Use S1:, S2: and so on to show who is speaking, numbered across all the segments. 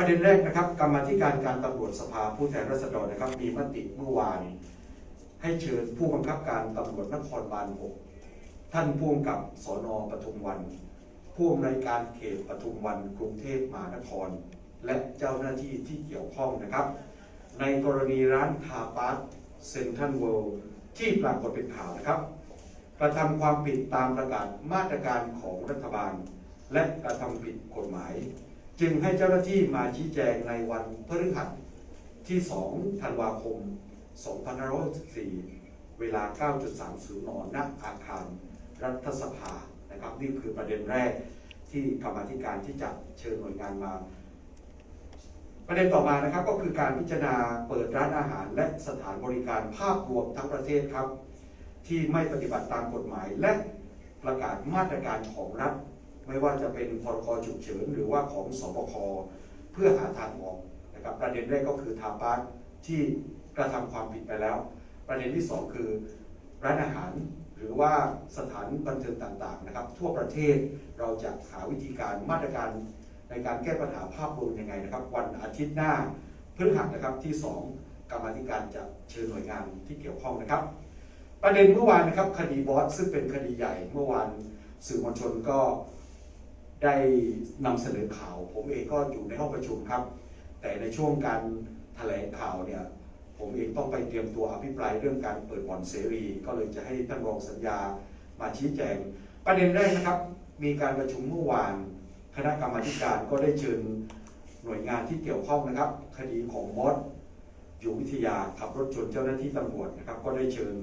S1: ประเด็นแรกนะครับกรรมธิการการตำรวจสภาผู้แทนราษฎรนะครับ มีมติเมื่อวาน ให้เชิญผู้บังคับการตำรวจนครบาล 6 ท่านผู้กำกับสนปทุมวันผู้อำนวยการเขตปทุมวันกรุงเทพมหานคร และเจ้าหน้าที่ที่เกี่ยวข้องนะครับ ในกรณีร้านทาปาร์เซ็นทรัลเวิลด์ที่ปรากฏเป็นข่าวนะครับกระทำความผิดตามประกาศมาตรการของรัฐบาล และกระทำผิดกฎหมาย จึงให้เจ้าหน้าที่มาชี้แจงในวันพฤหัสที่2ธันวาคม2564 เวลา 9.30 น ณ อาคารรัฐสภา นะครับ นี่คือประเด็นแรกที่กรรมธิการที่จะเชิญหน่วยงานมา ประเด็นต่อมานะครับก็คือการพิจารณาเปิดร้านอาหารและสถานบริการภาพรวมทั้งประเทศครับ ที่ไม่ปฏิบัติตามกฎหมายและประกาศมาตรการของรัฐ ไม่ว่าจะเป็นพรกฉุกเฉินหรือว่าของสบคเพื่อหาทางออกนะครับประเด็นแรกก็คือทาปาร์ที่กระทำความผิดไปแล้ว ประเด็นที่ 2 คือร้านอาหารหรือว่าสถานบันเทิงต่างๆนะครับ ทั่วประเทศเราจะหาวิธีการมาตรการในการแก้ปัญหาภาพรวมยังไงนะครับ วันอาทิตย์หน้าพฤหัสนะครับที่ 2 กรรมธิการจะเชิญหน่วยงานที่เกี่ยวข้องนะครับ ประเด็นเมื่อวานนะครับคดีบอสซึ่งเป็นคดีใหญ่เมื่อวานสื่อมวลชนก็ ได้นำเสนอข่าว ผมเองก็อยู่ในห้องประชุมครับ แต่ในช่วงการแถลงข่าวเนี่ยผมเองต้องไปเตรียมตัวอภิปรายเรื่องการเปิดบ่อนเสรี ก็เลยจะให้ท่านรองสัญญามาชี้แจง ประเด็นแรกนะครับ มีการประชุมเมื่อวาน คณะกรรมาธิการก็ได้เชิญหน่วยงานที่เกี่ยวข้องนะครับ คดีของบอสอยู่วิทยาขับรถชนเจ้าหน้าที่ตำรวจนะครับ ก็ได้เชิญ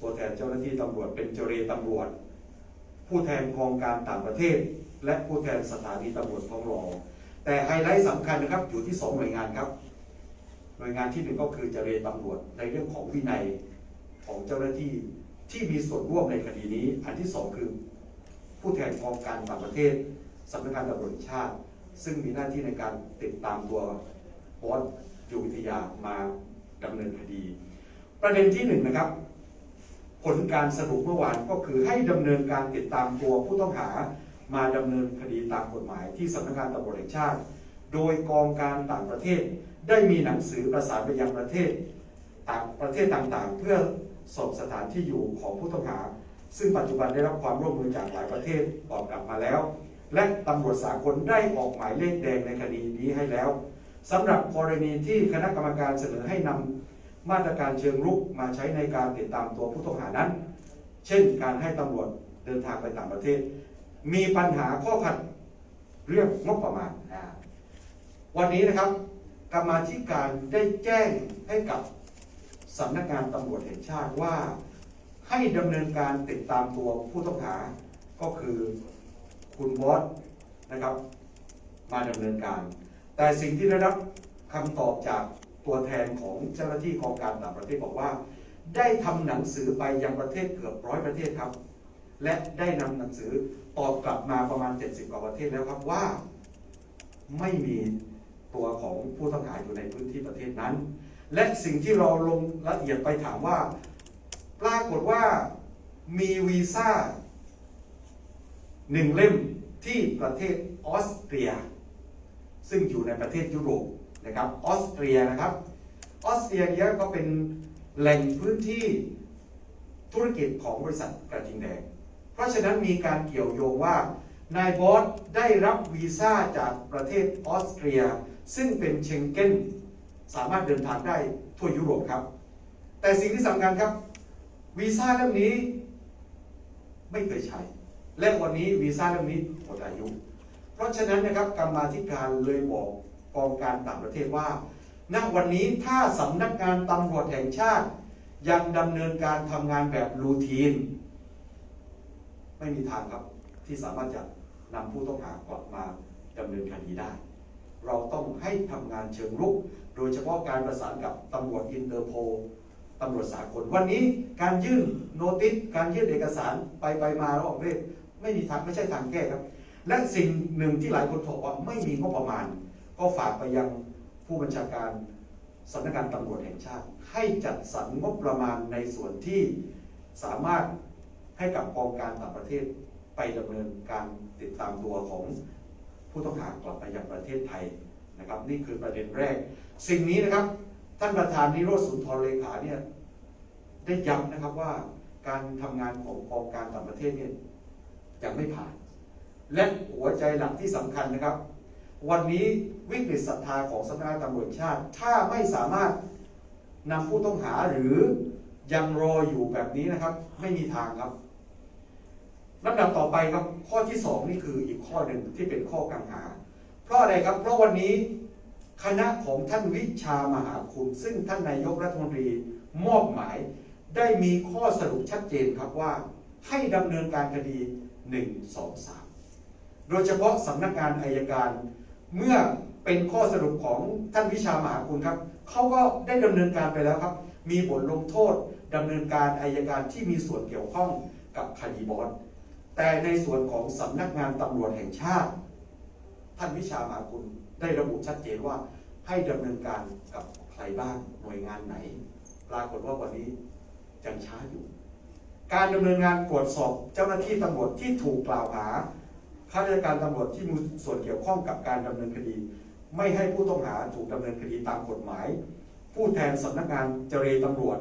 S1: ตัวแทนเจ้าหน้าที่ตำรวจเป็นเจรตำรวจ ผู้แทนกองการต่างประเทศ และผู้แทนสถานีตำรวจท้องรอ แต่ไฮไลท์สำคัญนะครับอยู่ที่สองหน่วยงานครับ หน่วยงานที่หนึ่งก็คือเจรตำรวจในเรื่องของวินัยของเจ้าหน้าที่ที่มีส่วนร่วมในคดีนี้ อันที่สองคือ ผู้แทนกองการต่างประเทศสำนักงานตำรวจชาติ ซึ่งมีหน้าที่ในการติดตามตัวบอสอยู่วิทยามาดำเนินคดี ประเด็นที่หนึ่งนะครับผลการสรุปเมื่อวานก็คือให้ดำเนินการติดตามตัวผู้ต้องหา มาดำเนินคดีตามกฎหมายที่สำนักงานตำรวจแห่งชาติ โดยกองการต่างประเทศได้มีหนังสือประสานไปยังประเทศต่างประเทศต่างๆ เพื่อสอบสถานที่อยู่ของผู้ต้องหา ซึ่งปัจจุบันได้รับความร่วมมือจากหลายประเทศตอบกลับมาแล้ว และตำรวจสากลได้ออกหมายเลขแดงในคดีนี้ให้แล้วสำหรับกรณีที่คณะกรรมการเสนอให้นำมาตรการเชิงรุกมาใช้ในการติดตามตัวผู้ต้องหานั้น เช่น การให้ตำรวจเดินทางไปต่างประเทศ มีปัญหาข้อขัดเรื่องงบประมาณอ่าวันนี้นะครับกรรมาธิการได้แจ้งให้กับสำนักงานตำรวจแห่งชาติว่าให้ดำเนินการติดตามตัวผู้ต้องหา ก็คือคุณบอสนะครับ มาดำเนินการ แต่สิ่งที่ได้รับคำตอบจากตัวแทนของเจ้าหน้าที่กองการต่างประเทศบอกว่า ได้ทำหนังสือไปยังประเทศเกือบร้อยประเทศครับ และได้นำหนังสือตอบกลับมาประมาณ 70 กว่าประเทศแล้วครับว่าไม่มีตัวของผู้ต้องหาอยู่ในพื้นที่ประเทศนั้น และสิ่งที่เราลงละเอียดไปถามว่า ปรากฏว่ามีวีซ่าหนึ่งเล่มที่ประเทศออสเตรีย ซึ่งอยู่ในประเทศยุโรปนะครับออสเตรียนะครับออสเตรียเนี่ยก็เป็นแหล่งพื้นที่ธุรกิจของบริษัทกระทิงแดง เพราะฉะนั้นมีการเกี่ยวโยงว่านายบอสได้รับวีซ่าจากประเทศออสเตรีย ซึ่งเป็นเชงเก้นสามารถเดินทางได้ทั่วยุโรปครับ แต่สิ่งที่สำคัญครับวีซ่าเล่มนี้ไม่เคยใช้ และวันนี้วีซ่าเล่มนี้หมดอายุ เพราะฉะนั้นนะครับกรรมาธิการเลยบอกกองการต่างประเทศว่าณวันนี้ถ้าสำนักงานตำรวจแห่งชาติ ยังดำเนินการทำงานแบบรูทีน ไม่มีทางครับที่สามารถจะนำผู้ต้องหากลับมาดำเนินคดีได้ เราต้องให้ทำงานเชิงรุก โดยเฉพาะการประสานกับตำรวจอินเตอร์โพลตำรวจสากลวันนี้การยื่นโนติสการยื่นเอกสารไปไปมาระหว่างประเทศไม่มีทางไม่ใช่ทางแก้ครับ และสิ่งหนึ่งที่หลายคนบอกว่าไม่มีงบประมาณ ก็ฝากไปยังผู้บัญชาการสำนักงานตำรวจแห่งชาติ ให้จัดสรรงบประมาณในส่วนที่สามารถ ให้กับกองการต่างประเทศไปดำเนินการติดตามตัวของผู้ต้องหากลับไปยังประเทศไทยนะครับ นี่คือประเด็นแรก สิ่งนี้นะครับท่านประธานนิโรธสุนทรเลขาเนี่ยได้ย้ำนะครับว่าการทำงานของกองการต่างประเทศเนี่ยยังไม่ผ่าน และหัวใจหลักที่สำคัญนะครับ วันนี้วิกฤตศรัทธาของสำนักงานตำรวจชาติ ถ้าไม่สามารถนำผู้ต้องหาหรือ ยังรออยู่แบบนี้นะครับ ไม่มีทางครับลำดับต่อไปครับ ข้อที่สองนี่คืออีกข้อหนึ่งที่เป็นข้อกังขาเพราะอะไรครับเพราะวันนี้คณะของท่านวิชามหาคุณ ซึ่งท่านนายกรัฐมนตรีมอบหมายได้มีข้อสรุปชัดเจนครับว่า ให้ดำเนินการคดี 1 2 3 โดยเฉพาะสำนักงานอายการ เมื่อเป็นข้อสรุปของท่านวิชามหาคุณครับเขาก็ได้ดำเนินการไปแล้วครับ มีบทลงโทษดำเนินการอายการที่มีส่วนเกี่ยวข้องกับคดีบอสแต่ในส่วนของสำนักงานตำรวจแห่งชาติ ท่านวิชามาคุณได้ระบุชัดเจนว่าให้ดำเนินการกับใครบ้างหน่วยงานไหน ปรากฏว่าวันนี้ยังช้าอยู่ การดำเนินงานตรวจสอบเจ้าหน้าที่ตำรวจที่ถูกกล่าวหาข้าราชการตำรวจที่มีส่วนเกี่ยวข้องกับการดำเนินคดี ไม่ให้ผู้ต้องหาถูกดำเนินคดีตามกฎหมาย ผู้แทนสำนักงานเจรตำรวจ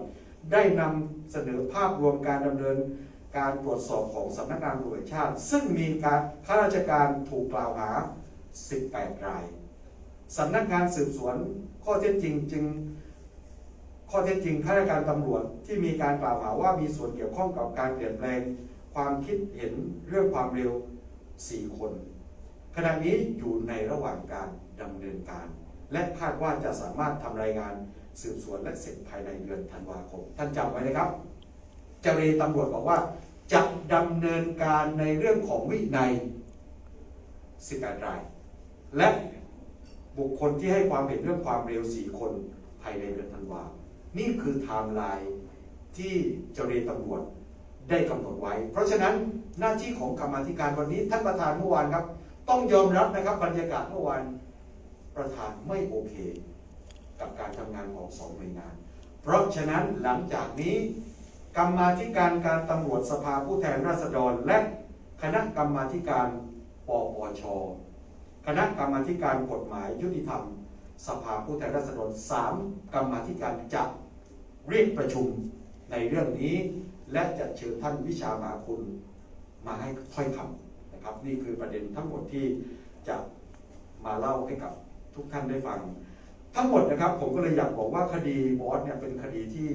S1: ได้นำเสนอภาพรวมการดำเนินการตรวจสอบของสำนักงานตำรวจชาติ ซึ่งมีการข้าราชการถูกกล่าวหา 18 รายสำนักงานสืบสวนข้อเท็จจริงจึงข้อเท็จจริงข้าราชการตำรวจที่มีการกล่าวหาว่ามีส่วนเกี่ยวข้องกับการเปลี่ยนแปลงความคิดเห็นเรื่องความเร็ว 4 คน ขณะนี้อยู่ในระหว่างการดำเนินการ และคาดว่าจะสามารถทำรายงานสืบสวนและเสร็จภายในเดือนธันวาคม ท่านจำไว้นะครับเจ้าเรตำรวจบอกว่า จะดำเนินการในเรื่องของวินัย 18 ราย และบุคคลที่ให้ความเห็นเรื่องความเร็ว 4 คนภายในเดือนธันวา นี่คือไทม์ไลน์ที่เจ้าเรตำรวจได้กำหนดไว้ เพราะฉะนั้นหน้าที่ของกรรมาธิการวันนี้ท่านประธานเมื่อวานครับ ต้องยอมรับนะครับบรรยากาศเมื่อวาน ประธานไม่โอเค กับการทำงานของสองหน่วยงาน เพราะฉะนั้นหลังจากนี้กรรมาธิการการตำรวจสภาผู้แทนราษฎร และคณะกรรมาธิการปปช คณะกรรมาธิการกฎหมายยุติธรรม สภาผู้แทนราษฎรสามกรรมาธิการจะเรียกประชุมในเรื่องนี้ และจะเชิญท่านวิชามาคุณมาให้ถ้อยคำนะครับ นี่คือประเด็นทั้งหมดที่จะมาเล่าให้กับ ทุกท่านได้ฟัง ทั้งหมดนะครับ ผมก็เลยอยากบอกว่าคดีบอสเนี่ยเป็นคดีที่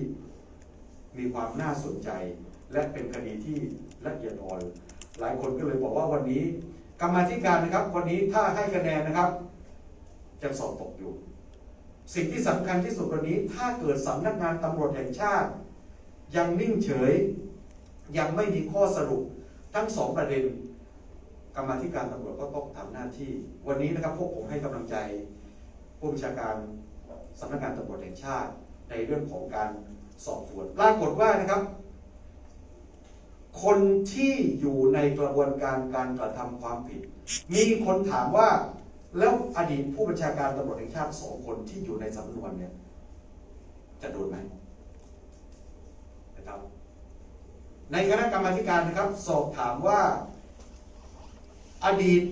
S1: มีความน่าสนใจ และเป็นคดีที่ละเอียดอ่อนหลายคนก็เลยบอกว่าวันนี้กรรมาธิการนะครับ วันนี้ถ้าให้คะแนนนะครับจะสอบตกอยู่ สิ่งที่สำคัญที่สุดวันนี้ ถ้าเกิดสำนักงานตำรวจแห่งชาติ ยังนิ่งเฉย ยังไม่มีข้อสรุปทั้งสองประเด็น รรมาธิการตำรวจก็ต้องทำหน้าที่ วันนี้นะครับพวกผมให้กำลังใจผู้บัญชาการสำนักงานตำรวจแห่งชาติ ในเรื่องของการสอบสวนปรากฏว่านะครับ คนที่อยู่ในกระบวนการการกระทำความผิด มีคนถามว่าแล้วอดีตผู้บัญชาการตำรวจแห่งชาติสองคนที่อยู่ในสำนวนเนี่ยจะโดนไหมนะครับ ในคณะกรรมการนะครับ สอบถามว่า อดีต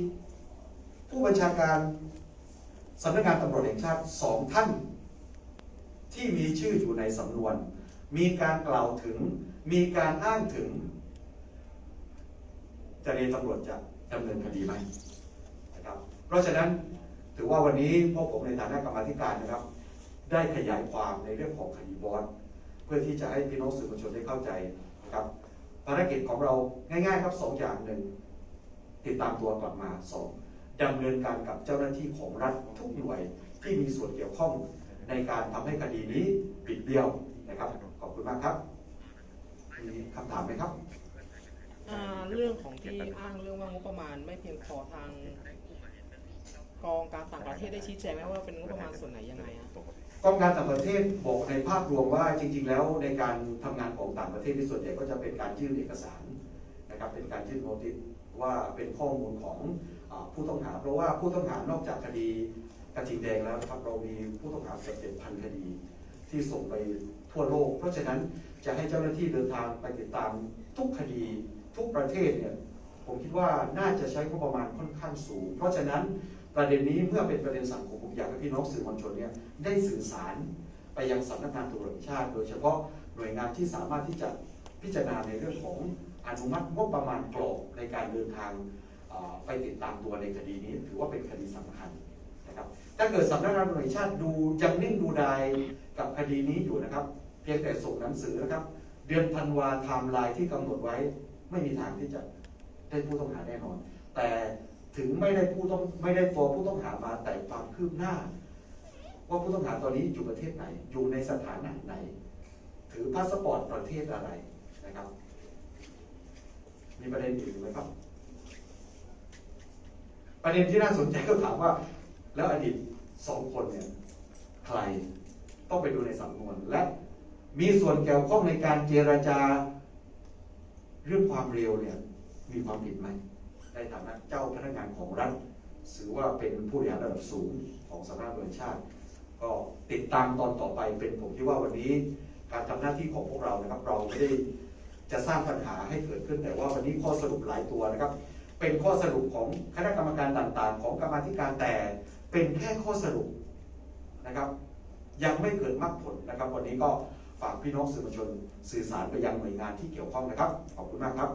S1: ผู้บัญชาการสำนักงานตำรวจแห่งชาติสองท่าน ที่มีชื่ออยู่ในสำนวน มีการกล่าวถึง มีการอ้างถึง จะเรียนตำรวจจะดำเนินคดีไหมนะครับ เพราะฉะนั้นถือว่าวันนี้พวกผมในฐานะกรรมธิการนะครับ ได้ขยายความในเรื่องของคดีบอสเพื่อที่จะให้พี่น้องสื่อมวลชนได้เข้าใจนะครับภารกิจของเราง่าย ๆ ครับสองอย่างหนึ่ง ติดตามตัวกลับมาสองดำเนินการกับเจ้าหน้าที่ของรัฐทุกหน่วยที่มีส่วนเกี่ยวข้องในการทำให้คดีนี้ปิดเบี้ยวนะครับ ขอบคุณมากครับมีคำถามไหมครับ
S2: อ่าเรื่องของที่อ้างเรื่องว่างบประมาณไม่เพียงพอทางกองการต่างประเทศได้ชี้แจงไหมว่าเป็นงบประมาณส่วนไหนยังไงอะ
S1: กองการต่างประเทศบอกในภาพรวมว่าจริง ๆ แล้วในการทำงานของต่างประเทศที่ส่วนใหญ่ก็จะเป็นการยื่นเอกสารนะครับเป็นการยื่นโนติส ว่าเป็นข้อมูลของอผู้ต้องหา เพราะว่าผู้ต้องหานอกจากคดีกระทิงแดงแล้วครับเรามีผู้ต้องหาเกือบเจ็ดพันคดี ที่ส่งไปทั่วโลก เพราะฉะนั้นจะให้เจ้าหน้าที่เดินทางไปติดตามทุกคดีทุกประเทศเนี่ยผมคิดว่าน่าจะใช้งบประมาณค่อนข้างสูง เพราะฉะนั้นประเด็นนี้เมื่อเป็นประเด็นสังคมผมอยากให้พี่น้องสื่อมวลชนเนี่ยได้สื่อสารไปยังสำนักงานตำรวจแห่งชาติ โดยเฉพาะหน่วยงานที่สามารถที่จะพิจารณาในเรื่องของ อนุมัติงบประมาณกรอบในการเดินทางไปติดตามตัวในคดีนี้ ถือว่าเป็นคดีสำคัญนะครับถ้าเกิดสำนักงานตำรวจแห่งชาติดูยังนิ่งดูดายกับคดีนี้อยู่นะครับ เพียงแต่ส่งหนังสือนะครับ เดือนธันวาไทม์ไลน์ที่กำหนดไว้ไม่มีทางที่จะได้ผู้ต้องหาแน่นอน แต่ถึงไม่ได้ผู้ต้องไม่ได้ตัวผู้ต้องหามาแต่ความคืบหน้า ว่าผู้ต้องหาตอนนี้อยู่ประเทศไหน อยู่ในสถานะไหน ถือพาสปอร์ตประเทศอะไรนะครับ มีประเด็นอื่นไหมครับ ประเด็นที่น่าสนใจก็ถามว่า แล้วอดีตสองคนเนี่ยใครต้องไปดูในสำนวน และมีส่วนเกี่ยวข้องในการเจรจาเรื่องความเร็วเนี่ยมีความผิดไหมในฐานะเจ้าพนักงานของรัฐถือว่าเป็นผู้บริหารระดับสูงของสำนักงานตำรวจแห่งชาติ ก็ติดตามตอนต่อไปเป็นผมคิดว่าวันนี้ การทำหน้าที่ของพวกเรานะครับ เราไม่ได้ จะสร้างปัญหาให้เกิดขึ้นแต่ว่าวันนี้ข้อสรุปหลายตัวนะครับ เป็นข้อสรุปของคณะกรรมการต่างๆ ของกรรมธิการแต่เป็นแค่ข้อสรุปนะครับ ยังไม่เกิดมรรคผลนะครับ วันนี้ก็ฝากพี่น้องสื่อมวลชน สื่อสารไปยังหน่วยงานที่เกี่ยวข้องนะครับ ขอบคุณมากครับ